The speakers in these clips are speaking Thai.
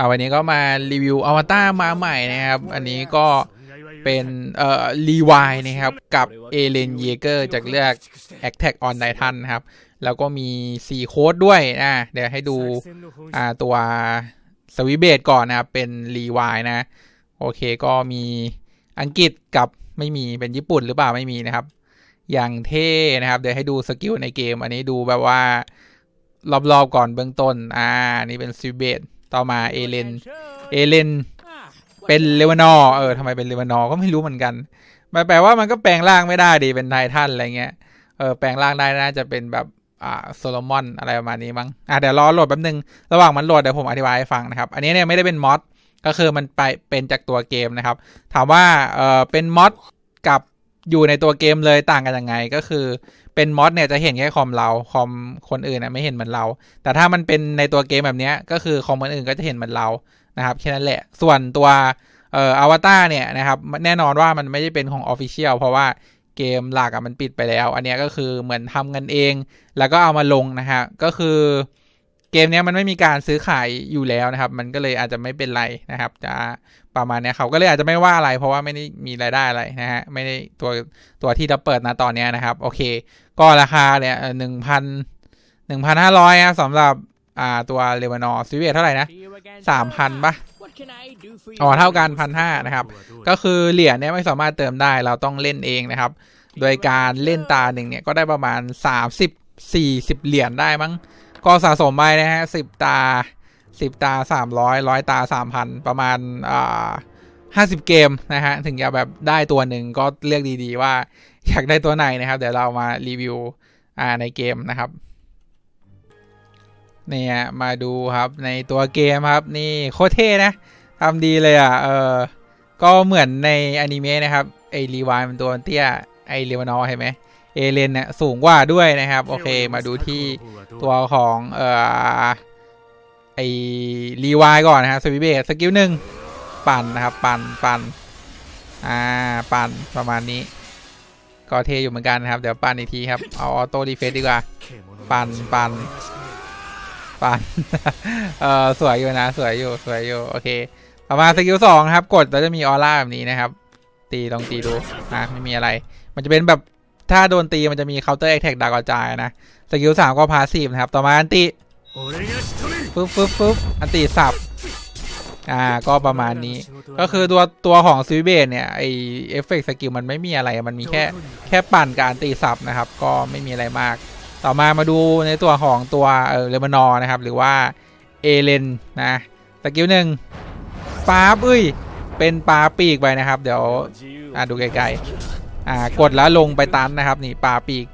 อ่าวันนี้ก็มารีวิวอวตารมาใหม่นะครับ อันนี้ก็เป็นเอ่อรีวายนะครับ กับเอเลนเยเกอร์จากเลือก Attack on Titan นะครับ แล้วก็มี4โค้ดด้วยนะเดี๋ยวให้ดูอ่าตัวสวิเบตก่อนนะครับ เป็นรีวายนะ โอเคก็มีอังกฤษกับไม่มีเป็นญี่ปุ่นหรือเปล่าไม่มีนะครับ อย่างเท่นะครับ เดี๋ยวให้ดูสกิลในเกม อันนี้ดูแบบว่ารอบๆก่อนเบื้องต้น อ่า นี่เป็นซิเบต ต่อมาเอเลน เอเลน เป็นเลวานอร์เออทำไมเป็นเลวานอร์ก็ไม่รู้เหมือนกันมันแปลว่ามันก็แปลงร่างไม่ได้ดีเป็นไททันอะไรเงี้ย เออแปลงร่างได้น่าจะเป็นแบบอ่าโซโลมอนอะไรประมาณนี้มั้ง อะเดี๋ยวรอโหลดแป๊บนึง ระหว่างมันโหลดเดี๋ยวผมอธิบายให้ฟังนะครับ อันนี้เนี่ยไม่ได้เป็นมอดก็คือมันไปเป็นจากตัวเกมนะครับ ถามว่าเออเป็นมอดกับอยู่ในตัวเกมเลยต่างกันยังไงก็คือ เป็นมอดเนี่ยจะเห็นแค่คอมเราคอมคนอื่นนะไม่เห็นเหมือนเรา แต่ถ้ามันเป็นในตัวเกมแบบนี้ก็คือคอมคนอื่นก็จะเห็นเหมือนเรานะครับแค่นั้นแหละ ส่วนตัวเอ่ออวตารเนี่ยนะครับแน่นอนว่ามันไม่ได้เป็นของออฟฟิเชียลเพราะว่าเกมหลักอะมันปิดไปแล้ว อันนี้ก็คือเหมือนทำกันเอง แล้วก็เอามาลงนะฮะก็คือ เกมนี้มันไม่มีการซื้อขายอยู่แล้วนะครับ มันก็เลยอาจจะไม่เป็นไรนะครับ จะประมาณนี้เขาก็เลยอาจจะไม่ว่าอะไรเพราะว่าไม่ได้มีรายได้อะไรนะฮะไม่ได้ตัวตัวที่จะเปิดนะตอนนี้นะครับ โอเค ก็ราคาเนี่ยหนึ่งพันหนึ่งพันห้าร้อยนะสำหรับอ่าตัวเลวานอซิเวทเท่าไหร่นะสามพันปะอ๋อเท่ากันพันห้านะครับ ก็คือเหรียญเนี่ยไม่สามารถเติมได้เราต้องเล่นเองนะครับ โดยการเล่นตาหนึ่งเนี่ยก็ได้ประมาณ30 40เหรียญได้มั้ง ก็สะสมไปนะฮะ10ตา10ตา300 100ตา3,000ประมาณอ่า50เกมนะฮะ ถึงจะแบบได้ตัวหนึ่งก็เลือกดีๆว่าอยากได้ตัวไหนนะครับ เดี๋ยวเรามารีวิวอ่าในเกมนะครับเนี่ยมาดูครับในตัวเกมครับ นี่โคเท่นะทำดีเลยอะเออก็เหมือนในอนิเมะนะครับไอรีวายมันตัวเตี้ยไอเรวานอร์เห็นไหม เอเลนเนี่ยสูงกว่าด้วยนะครับ โอเคมาดูที่ตัวของเอ่อไอรีวายก่อนนะครับสวิเบสสกิลหนึ่งปั่นนะครับ ปั่นปั่นอ่าปั่นประมาณนี้ ก็เทอยู่เหมือนกันนะครับ เดี๋ยวปั่นอีกทีครับ เอาออโต้รีเฟซดีกว่า ปั่นปั่นปันเออสวยอยู่นะ สวยอยู่สวยอยู่โอเคต่อมาสกิลสองครับ กดแล้วจะมีออร่าแบบนี้นะครับ ตีลองตีดูนะไม่มีอะไร มันจะเป็นแบบ ถ้าโดนตีมันจะมีเคาน์เตอร์แอคแท็กดาวกระจายนะ สกิลสามก็พาสีฟนะครับ ต่อมาอันติปึ๊บปึ๊บปึ๊บอันติสับ อ่า ก็ประมาณนี้ ก็คือตัวตัวของซิวเบตเนี่ย ไอเอฟเฟกต์สกิลมันไม่มีอะไร มันมีแค่แค่ปั่นการตีสับนะครับ ก็ไม่มีอะไรมาก ต่อมามาดูในตัวของตัวเออเลมานอร์นะครับ หรือว่าเอเลนนะ สกิลหนึ่งปาเอ้ย เป็นปลาปีกไปนะครับ เดี๋ยว อ่าดูไกลๆ อ่ากดแล้วลงไปตันนะครับ นี่ปลาปีก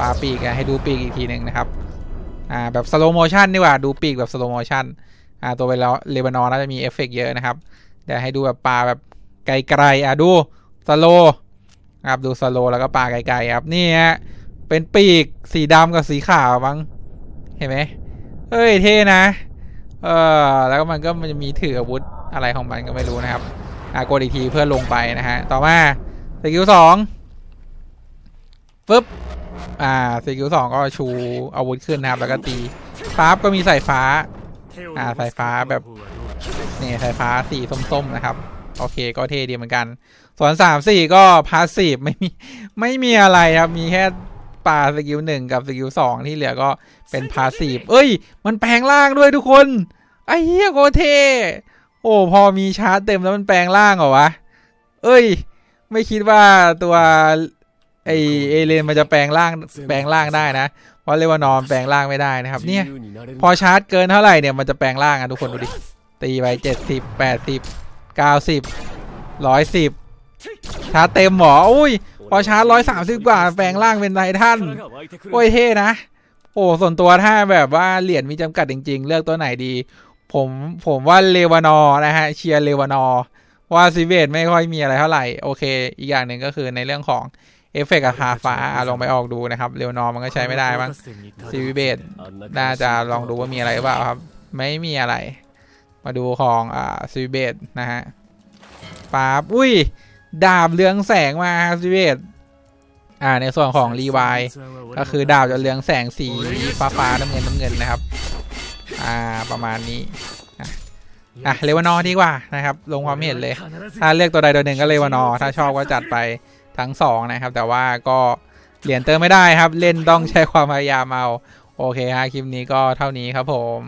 ปลาปีกอะให้ดูปีกอีกทีหนึ่งนะครับอ่าแบบสโลโมชันดีกว่าดูปีกแบบสโลโมชันอ่าตัวไปแล้วเลบานอร์น่าจะมีเอฟเฟกเยอะนะครับเดี๋ยวให้ดูแบบปลาแบบไกลๆอะดูสโลครับดูสโลแล้วก็ปลาไกลๆครับนี่ฮะเป็นปีกสีดำกับสีขาวมั้งเห็นไหมเฮ้ยเท่นะเออแล้วก็มันก็มันจะมีถืออาวุธอะไรของมันก็ไม่รู้นะครับอากดอีกทีเพื่อลงไปนะฮะต่อมา สกิลสองฟึบอ่าสกิลสองก็ชูอาวุธขึ้นนะครับ แล้วก็ตีปั๊บก็มีสายฟ้า อ่าสายฟ้าแบบนี่สายฟ้าสีส้มๆนะครับ โอเคก็เท่ดีเหมือนกัน ส่วนสามสี่ก็พาสซีฟไม่มีไม่มีอะไรครับ มีแค่ปลาสกิลหนึ่งกับสกิลสองที่เหลือก็เป็นพาสซีฟเอ้ย มันแปลงร่างด้วยทุกคนไอ้เหี้ยโคเท่โอ้พอมีชาร์จเต็มแล้วมันแปลงร่างเหรอวะ เอ้ย ไม่คิดว่าตัวไอเอเลนมันจะแปลงร่างแปลงร่างได้นะ เพราะเลวานอนแปลงร่างไม่ได้นะครับ เนี่ย พอชาร์จเกินเท่าไหร่เนี่ยมันจะแปลงร่างอะทุกคนดูดิ ตีไปเจ็ดสิบแปดสิบเก้าสิบร้อยสิบชาร์จเต็มหมออุ้ย พอชาร์จร้อยสามสิบกว่าแปลงร่างเป็นไททันโอ้ยเท่นะ โอ้ส่วนตัวถ้าแบบว่าเหรียญมีจำกัดจริง ๆ เลือกตัวไหนดี ผมผมว่าเลวานอร์นะฮะ เชียร์เลวานอร์ ว่าซิเวตไม่ค่อยมีอะไรเท่าไหร่ โอเค อีกอย่างหนึ่งก็คือในเรื่องของเอฟเฟกต์กับคาฟ้าลองไปออกดูนะครับเลวนอร์มันก็ใช้ไม่ได้บ้างซีวิเบตน่าจะลองดูว่ามีอะไรหรือเปล่าครับ ไม่มีอะไร มาดูของอ่าซีวิเบตนะฮะป๊าบอุ้ย ดาบเรืองแสงมาซีวิเบตอ่าในส่วนของรีวายก็คือดาบจะเรืองแสงสีฟ้าฟ้าๆน้ำเงินน้ำเงินนะครับ อ่าประมาณนี้ อะอะเลวานอร์ดีกว่านะครับ ลงความเห็นเลย ถ้าเลือกตัวใดตัวหนึ่งก็เลวานอร์ถ้าชอบก็จัดไปทั้งสองนะครับ แต่ว่าก็เหรียญเติมไม่ได้ครับ เล่นต้องใช้ความพยายามเอา โอเคฮะคลิปนี้ก็เท่านี้ครับผม